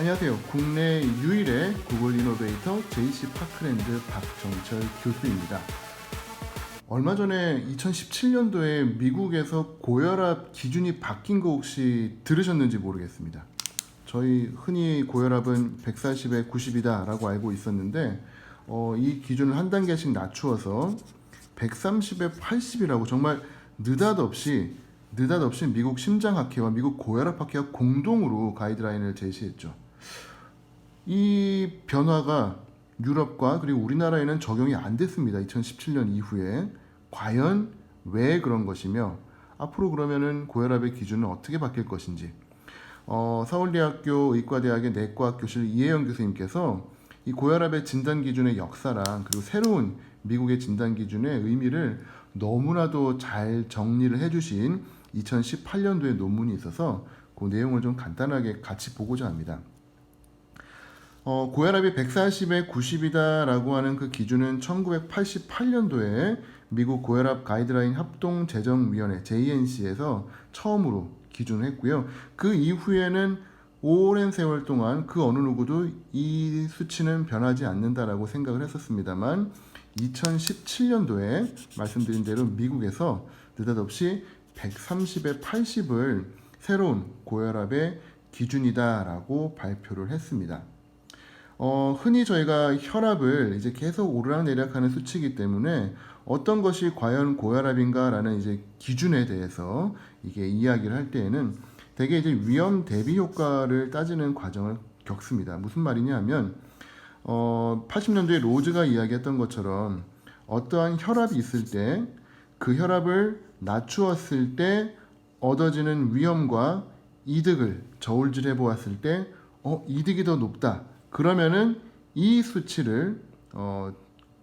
안녕하세요. 국내 유일의 구글 이노베이터 JC 파크랜드 박정철 교수입니다. 얼마 전에 2017년도에 미국에서 고혈압 기준이 바뀐 거 혹시 들으셨는지 모르겠습니다. 저희 흔히 고혈압은 140에 90이다 라고 알고 있었는데 어, 이 기준을 한 단계씩 낮추어서 130에 80이라고 정말 느닷없이 느닷없이 미국 심장학회와 미국 고혈압학회가 공동으로 가이드라인을 제시했죠. 이 변화가 유럽과 그리고 우리나라에는 적용이 안 됐습니다. 2017년 이후에 과연 왜 그런 것이며 앞으로 그러면은 고혈압의 기준은 어떻게 바뀔 것인지 어, 서울대학교 의과대학의 내과학 교실 이혜영 교수님께서 이 고혈압의 진단 기준의 역사랑 그리고 새로운 미국의 진단 기준의 의미를 너무나도 잘 정리를 해주신 2018년도에 논문이 있어서 그 내용을 좀 간단하게 같이 보고자 합니다. 어, 고혈압이 140에 90이다라고 하는 그 기준은 1988년도에 미국 고혈압 가이드라인 협동 제정위원회 JNC에서 처음으로 기준했고요. 그 이후에는 오랜 세월 동안 그 어느 누구도 이 수치는 변하지 않는다라고 생각을 했었습니다만 2017년도에 말씀드린 대로 미국에서 느닷없이 130에 80을 새로운 고혈압의 기준이다라고 발표를 했습니다. 어, 흔히 저희가 혈압을 이제 계속 오르락내리락하는 수치이기 때문에 어떤 것이 과연 고혈압인가라는 이제 기준에 대해서 이게 이야기를 할 때에는 대개 이제 위험 대비 효과를 따지는 과정을 겪습니다. 무슨 말이냐면 어, 80년도에 로즈가 이야기했던 것처럼 어떠한 혈압이 있을 때 그 혈압을 낮추었을 때 얻어지는 위험과 이득을 저울질해 보았을 때 어, 이득이 더 높다. 그러면은 이 수치를 어,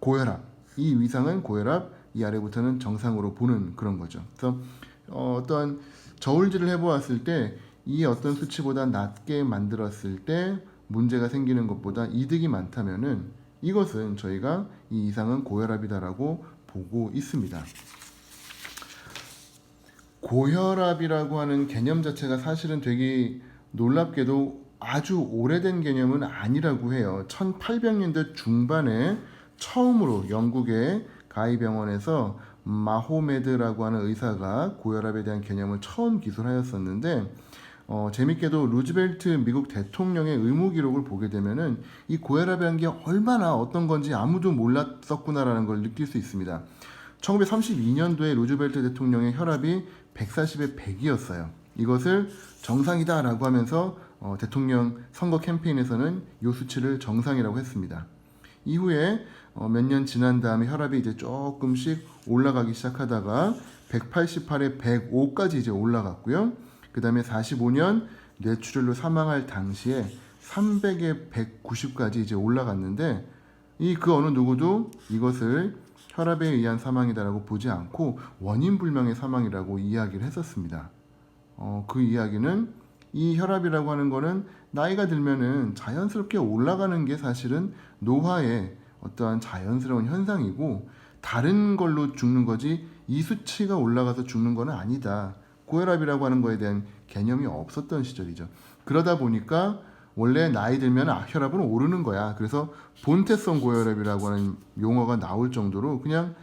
고혈압, 이 위상은 고혈압, 이 아래부터는 정상으로 보는 그런 거죠. 그래서 어, 어떤 저울질을 해보았을 때 이 어떤 수치보다 낮게 만들었을 때 문제가 생기는 것보다 이득이 많다면은 이것은 저희가 이 이상은 고혈압이다라고 보고 있습니다. 고혈압이라고 하는 개념 자체가 사실은 되게 놀랍게도 아주 오래된 개념은 아니라고 해요. 1800년대 중반에 처음으로 영국의 가이병원에서 마호메드라고 하는 의사가 고혈압에 대한 개념을 처음 기술하였었는데 어, 재밌게도 루즈벨트 미국 대통령의 의무 기록을 보게 되면은 이 고혈압이라는 게 얼마나 어떤 건지 아무도 몰랐었구나라는 걸 느낄 수 있습니다. 1932년도에 루즈벨트 대통령의 혈압이 140에 100이었어요. 이것을 정상이다라고 하면서 어, 대통령 선거 캠페인에서는 이 수치를 정상이라고 했습니다. 이후에 어, 몇 년 지난 다음에 혈압이 이제 조금씩 올라가기 시작하다가 188에 105까지 이제 올라갔고요. 그 다음에 45년 뇌출혈로 사망할 당시에 300에 190까지 이제 올라갔는데 이 그 어느 누구도 이것을 혈압에 의한 사망이다라고 보지 않고 원인 불명의 사망이라고 이야기를 했었습니다. 어, 그 이야기는 이 혈압이라고 하는 거는 나이가 들면은 자연스럽게 올라가는 게 사실은 노화의 어떠한 자연스러운 현상이고 다른 걸로 죽는 거지 이 수치가 올라가서 죽는 거는 아니다. 고혈압이라고 하는 거에 대한 개념이 없었던 시절이죠. 그러다 보니까 원래 나이 들면 아, 혈압은 오르는 거야. 그래서 본태성 고혈압이라고 하는 용어가 나올 정도로 그냥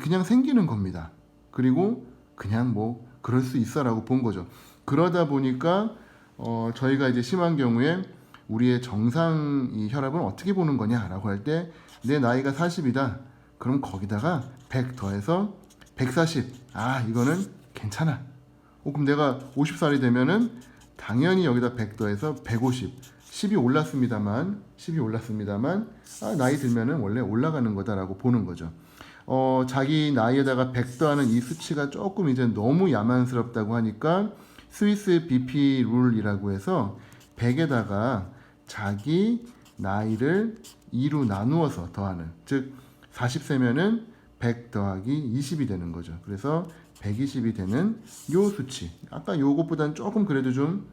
그냥 생기는 겁니다. 그리고 그냥 뭐 그럴 수 있어라고 본 거죠. 그러다 보니까 어, 저희가 이제 심한 경우에 우리의 정상 이 혈압은 어떻게 보는 거냐라고 할 때 내 나이가 40이다. 그럼 거기다가 100 더해서 140. 아, 이거는 괜찮아. 어, 그럼 내가 50살이 되면은 당연히 여기다 100 더해서 150. 10이 올랐습니다만, 10이 올랐습니다만, 아, 나이 들면은 원래 올라가는 거다라고 보는 거죠. 어, 자기 나이에다가 100 더하는 이 수치가 조금 이제 너무 야만스럽다고 하니까 스위스 BP 룰이라고 해서 100에다가 자기 나이를 2로 나누어서 더하는 즉 40세면은 100 더하기 20이 되는 거죠. 그래서 120이 되는 요 수치. 아까 요것보다는 조금 그래도 좀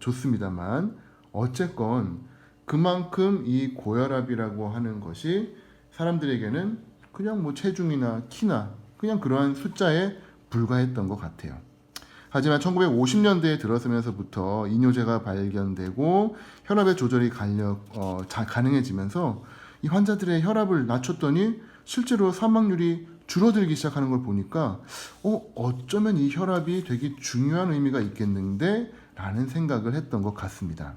좋습니다만 어쨌건 그만큼 이 고혈압이라고 하는 것이 사람들에게는 그냥 뭐 체중이나 키나 그냥 그러한 숫자에 불과했던 것 같아요. 하지만 1950년대에 들어서면서부터 이뇨제가 발견되고 혈압의 조절이 간력, 어, 자, 가능해지면서 이 환자들의 혈압을 낮췄더니 실제로 사망률이 줄어들기 시작하는 걸 보니까 어, 어쩌면 이 혈압이 되게 중요한 의미가 있겠는데 라는 생각을 했던 것 같습니다.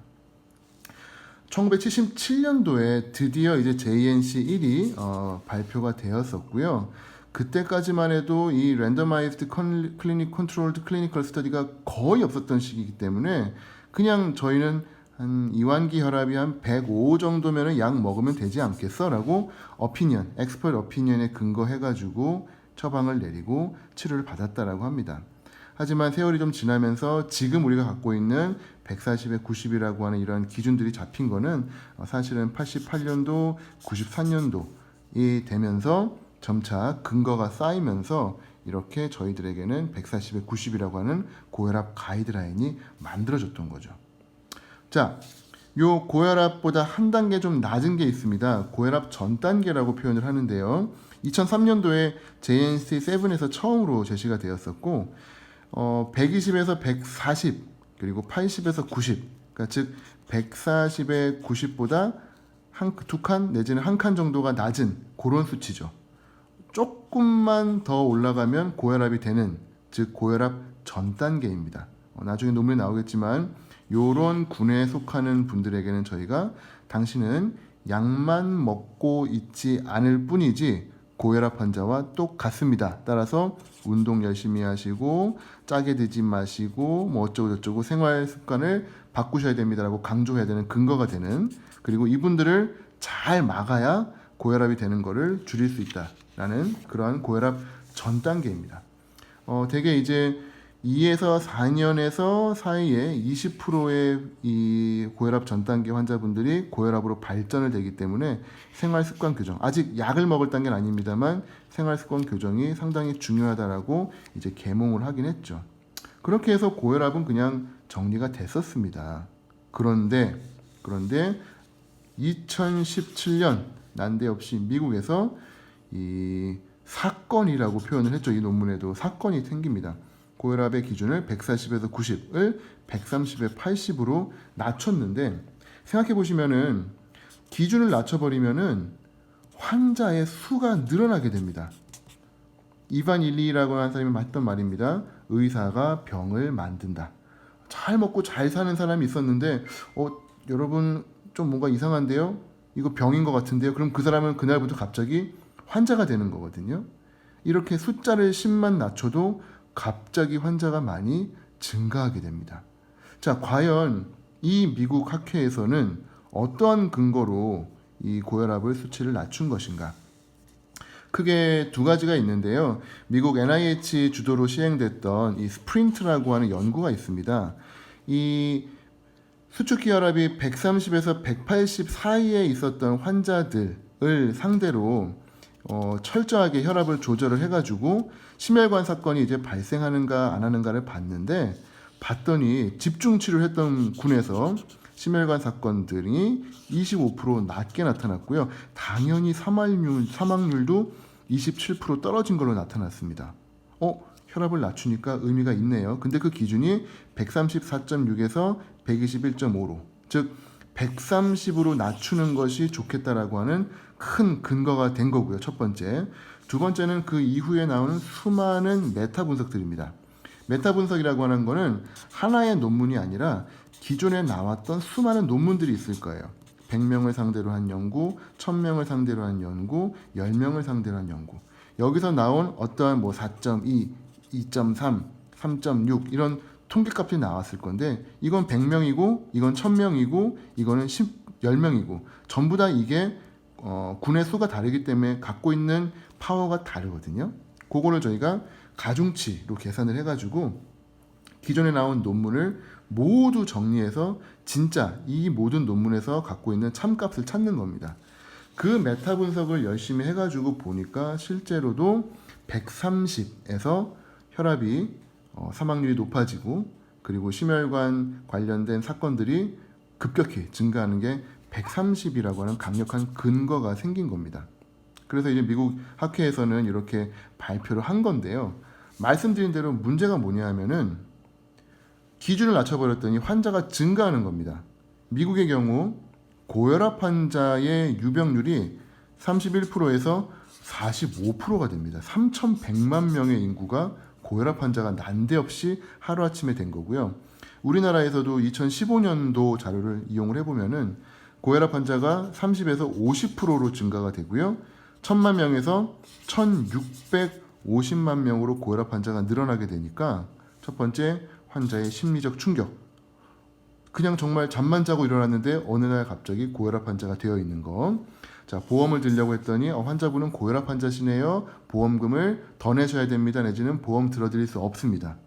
1977년도에 드디어 이제 JNC 1이 어, 발표가 되었었고요. 그때까지만 해도 이 랜더마이즈드 클리닉 컨트롤드 클리니컬 스터디가 거의 없었던 시기이기 때문에 그냥 저희는 한 이완기 혈압이 한 105 정도면은 약 먹으면 되지 않겠어라고 어피니언, 엑스퍼트 어피니언에 근거해 가지고 처방을 내리고 치료를 받았다라고 합니다. 하지만 세월이 좀 지나면서 지금 우리가 갖고 있는 140에 90이라고 하는 이런 기준들이 잡힌 거는 어, 사실은 88년도, 94년도이 되면서 점차 근거가 쌓이면서 이렇게 저희들에게는 140에 90이라고 하는 고혈압 가이드라인이 만들어졌던 거죠. 자, 요 고혈압보다 한 단계 좀 낮은 게 있습니다. 고혈압 전 단계라고 표현을 하는데요. 2003년도에 JNC7에서 처음으로 제시가 되었었고, 어, 120에서 140 그리고 80에서 90, 그러니까 즉 140에 90보다 한 두 칸 내지는 한 칸 정도가 낮은 그런 수치죠. 조금만 더 올라가면 고혈압이 되는 즉 고혈압 전 단계입니다. 어, 나중에 논문에 나오겠지만 요런 군에 속하는 분들에게는 저희가 당신은 약만 먹고 있지 않을 뿐이지 고혈압 환자와 똑같습니다. 따라서 운동 열심히 하시고 짜게 드지 마시고 뭐 어쩌고 저쩌고 생활 습관을 바꾸셔야 됩니다라고 강조해야 되는 근거가 되는 그리고 이분들을 잘 막아야 고혈압이 되는 거를 줄일 수 있다 라는 그러한 고혈압 전 단계입니다. 어, 되게 이제 2에서 4년에서 사이에 20%의 이 고혈압 전 단계 환자분들이 고혈압으로 발전을 되기 때문에 생활 습관 교정 아직 약을 먹을 단계는 아닙니다만 생활 습관 교정이 상당히 중요하다라고 이제 계몽을 하긴 했죠. 그렇게 해서 고혈압은 그냥 정리가 됐었습니다. 그런데 그런데 2017년 난데없이 미국에서 이 사건이라고 표현을 했죠. 이 논문에도 사건이 생깁니다. 고혈압의 기준을 140에서 90을 130에 80으로 낮췄는데 생각해 보시면은 기준을 낮춰버리면은 환자의 수가 늘어나게 됩니다. 이반 일리라고 하는 사람이 맞던 말입니다. 의사가 병을 만든다. 잘 먹고 잘 사는 사람이 있었는데, 어, 여러분 좀 뭔가 이상한데요? 이거 병인 것 같은데요? 그럼 그 사람은 그날부터 갑자기 환자가 되는 거거든요. 이렇게 숫자를 10만 낮춰도 갑자기 환자가 많이 증가하게 됩니다. 자, 과연 이 미국 학회에서는 어떠한 근거로 이 고혈압을 수치를 낮춘 것인가? 크게 두 가지가 있는데요. 미국 NIH 주도로 시행됐던 이 스프린트라고 하는 연구가 있습니다. 이 수축기 혈압이 130에서 180 사이에 있었던 환자들을 상대로 어, 철저하게 혈압을 조절을 해가지고 심혈관 사건이 이제 발생하는가 안 하는가를 봤는데 봤더니 집중 치료를 했던 군에서 심혈관 사건들이 25% 낮게 나타났고요. 당연히 사망률, 사망률도 27% 떨어진 걸로 나타났습니다. 어, 혈압을 낮추니까 의미가 있네요. 근데 그 기준이 134.6에서 121.5로, 즉 130으로 낮추는 것이 좋겠다라고 하는 큰 근거가 된 거고요. 첫 번째. 두 번째는 그 이후에 나오는 수많은 메타 분석들입니다. 메타 분석이라고 하는 거는 하나의 논문이 아니라 기존에 나왔던 수많은 논문들이 있을 거예요. 100명을 상대로 한 연구, 1000명을 상대로 한 연구, 10명을 상대로 한 연구. 여기서 나온 어떠한 뭐 4.2, 2.3, 3.6 이런 통계값이 나왔을 건데 이건 100명이고 이건 1000명이고 이거는 10, 10명이고 전부 다 이게 어, 군의 수가 다르기 때문에 갖고 있는 파워가 다르거든요. 그거를 저희가 가중치로 계산을 해가지고 기존에 나온 논문을 모두 정리해서 진짜 이 모든 논문에서 갖고 있는 참값을 찾는 겁니다. 그 메타 분석을 열심히 해가지고 보니까 실제로도 130에서 혈압이 어, 사망률이 높아지고 그리고 심혈관 관련된 사건들이 급격히 증가하는 게 130이라고 하는 강력한 근거가 생긴 겁니다. 그래서 이제 미국 학회에서는 이렇게 발표를 한 건데요. 말씀드린 대로 문제가 뭐냐 하면은 기준을 낮춰버렸더니 환자가 증가하는 겁니다. 미국의 경우 고혈압 환자의 유병률이 31%에서 45%가 됩니다. 3,100만 명의 인구가 고혈압 환자가 난데없이 하루아침에 된 거고요. 우리나라에서도 2015년도 자료를 이용을 해보면은 고혈압 환자가 30에서 50%로 증가가 되고요. 1000만 명에서 1650만 명으로 고혈압 환자가 늘어나게 되니까 첫 번째 환자의 심리적 충격. 그냥 정말 잠만 자고 일어났는데 어느 날 갑자기 고혈압 환자가 되어 있는 거. 자, 보험을 들려고 했더니 어, 환자분은 고혈압 환자시네요. 보험금을 더 내셔야 됩니다. 내지는 보험 들어드릴 수 없습니다.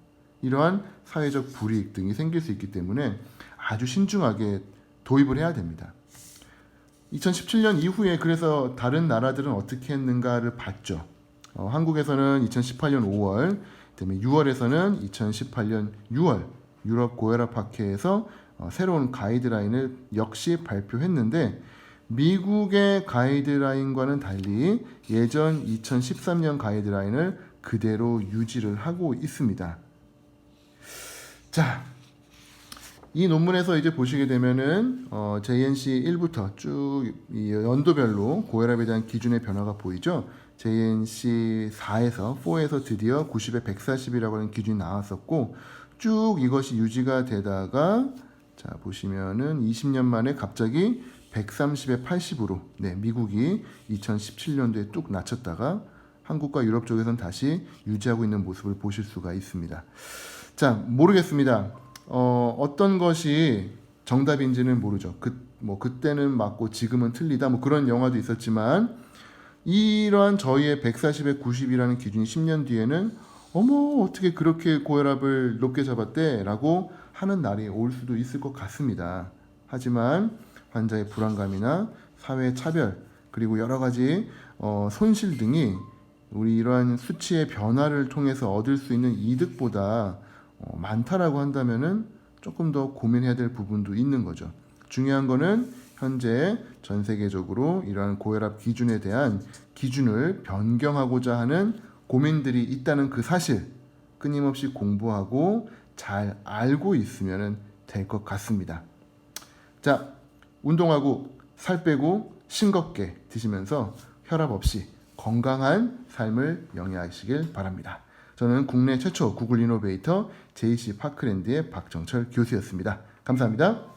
이러한 사회적 불이익 등이 생길 수 있기 때문에 아주 신중하게 도입을 해야 됩니다. 2017년 이후에 그래서 다른 나라들은 어떻게 했는가를 봤죠. 어, 한국에서는 2018년 5월, 그다음에 6월에서는 2018년 6월 유럽 고혈압 학회에서 어, 새로운 가이드라인을 역시 발표했는데 미국의 가이드라인과는 달리 예전 2013년 가이드라인을 그대로 유지를 하고 있습니다. 자, 이 논문에서 이제 보시게 되면은 어, JNC 1부터 쭉이 연도별로 고혈압에 대한 기준의 변화가 보이죠. JNC 4에서 4에서 드디어 90에 140이라고 하는 기준이 나왔었고 쭉 이것이 유지가 되다가 자 보시면은 20년 만에 갑자기 130에 80으로 네 미국이 2017년도에 뚝 낮췄다가 한국과 유럽 쪽에서는 다시 유지하고 있는 모습을 보실 수가 있습니다. 자 모르겠습니다. 어, 어떤 것이 정답인지는 모르죠. 그, 뭐, 그때는 맞고 지금은 틀리다. 뭐 그런 영화도 있었지만, 이러한 저희의 140에 90이라는 기준이 10년 뒤에는, 어머, 어떻게 그렇게 고혈압을 높게 잡았대? 라고 하는 날이 올 수도 있을 것 같습니다. 하지만 환자의 불안감이나 사회 차별, 그리고 여러 가지 어, 손실 등이 우리 이러한 수치의 변화를 통해서 얻을 수 있는 이득보다 어, 많다라고 한다면은 조금 더 고민해야 될 부분도 있는 거죠. 중요한 거는 현재 전 세계적으로 이러한 고혈압 기준에 대한 기준을 변경하고자 하는 고민들이 있다는 그 사실 끊임없이 공부하고 잘 알고 있으면 될 것 같습니다. 자, 운동하고 살 빼고 싱겁게 드시면서 혈압 없이 건강한 삶을 영위하시길 바랍니다. 저는 국내 최초 구글 이노베이터 JC 파크랜드의 박정철 교수였습니다. 감사합니다.